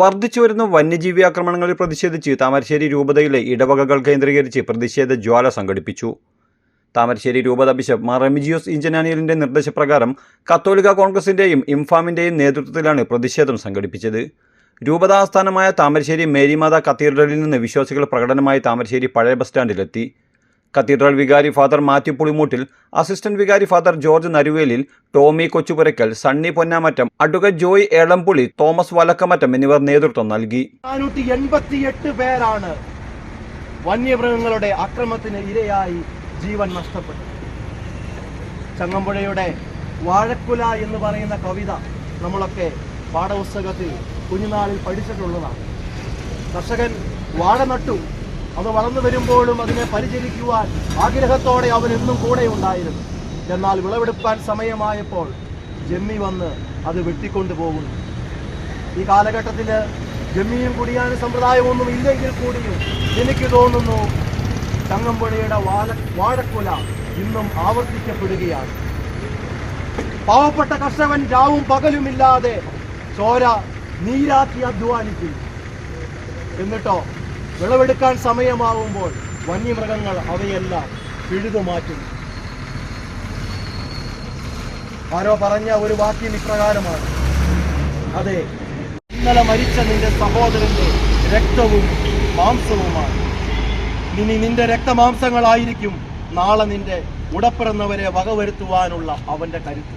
വർദ്ധിച്ചുവരുന്ന വന്യജീവി ആക്രമണങ്ങളിൽ പ്രതിഷേധിച്ച് താമരശ്ശേരി രൂപതയിലെ ഇടവകകൾ കേന്ദ്രീകരിച്ച് പ്രതിഷേധ ജ്വാല സംഘടിപ്പിച്ചു. താമരശ്ശേരി രൂപത ബിഷപ്പ് മാർ റെമിജിയോസ് ഇഞ്ചനാനിയലിന്റെ നിർദ്ദേശപ്രകാരം കത്തോലിക്ക കോൺഗ്രസിന്റെയും ഇംഫാമിന്റെയും നേതൃത്വത്തിലാണ് പ്രതിഷേധം സംഘടിപ്പിച്ചത്. രൂപത ആസ്ഥാനമായ താമരശ്ശേരി മേരിമാത കത്തീഡ്രലിൽ നിന്ന് വിശ്വാസികൾ പ്രകടനമായി താമരശ്ശേരി പഴയ ബസ് സ്റ്റാൻഡിലെത്തി. കത്തീഡ്രൽ വികാരി ഫാദർ മാത്യു പുളിമൂട്ടിൽ അസിസ്റ്റന്റ് വികാരി ഫാദർ ജോർജ് നരുവേലിൽ ടോമി കൊച്ചുപുരയ്ക്കൽ സണ്ണി പൊന്നാമറ്റം അഡ്വക്കേറ്റ് ജോയ് ഏളംപുളി തോമസ് വലക്കമറ്റം എന്നിവർ നേതൃത്വം നൽകി. പേരാണ് വന്യമൃഗങ്ങളുടെ അക്രമത്തിന് ഇരയായി ജീവൻ നഷ്ടപ്പെട്ടു ചങ്ങമ്പുഴയുടെ വാഴക്കുല എന്ന് പറയുന്ന കവിത നമ്മളൊക്കെ പാഠപുസ്തകത്തിൽ കുഞ്ഞുനാളിൽ പഠിച്ചിട്ടുള്ളതാണ്. കർഷകൻ വാഴ നട്ടു. അത് വളർന്നു വരുമ്പോഴും അതിനെ പരിചരിക്കുവാൻ ആഗ്രഹത്തോടെ അവൻ എന്നും കൂടെ ഉണ്ടായിരുന്നു. എന്നാൽ വിളവെടുപ്പാൻ സമയമായപ്പോൾ ജമ്മി വന്ന് അത് വെട്ടിക്കൊണ്ടുപോകുന്നു. ഈ കാലഘട്ടത്തിൽ ജമ്മിയും കുടിയാനും സമ്പ്രദായമൊന്നും ഇല്ലെങ്കിൽ കൂടിയും എനിക്ക് തോന്നുന്നു ചങ്ങമ്പുഴയുടെ വാഴ വാഴക്കുല ഇന്നും ആവർത്തിക്കപ്പെടുകയാണ്. പാവപ്പെട്ട കർഷകൻ രാവും പകലുമില്ലാതെ ചോര നീരാക്കി അധ്വാനിക്കുന്നു. എന്നിട്ടോ വിളവെടുക്കാൻ സമയമാവുമ്പോൾ വന്യമൃഗങ്ങൾ അവയെല്ലാം പിഴുതു മാറ്റുന്നു. ആരോ പറഞ്ഞ ഒരു വാക്യം ഇപ്രകാരമാണ്. അതെ ഇന്നലെ മരിച്ച നിന്റെ സഹോദരന്റെ രക്തവും മാംസവുമാണ്. ഇനി നിന്റെ രക്തമാംസങ്ങളായിരിക്കും നാളെ നിന്റെ ഉടപ്പിറന്നവരെ വകവരുത്തുവാനുള്ള അവന്റെ കരുത്ത്.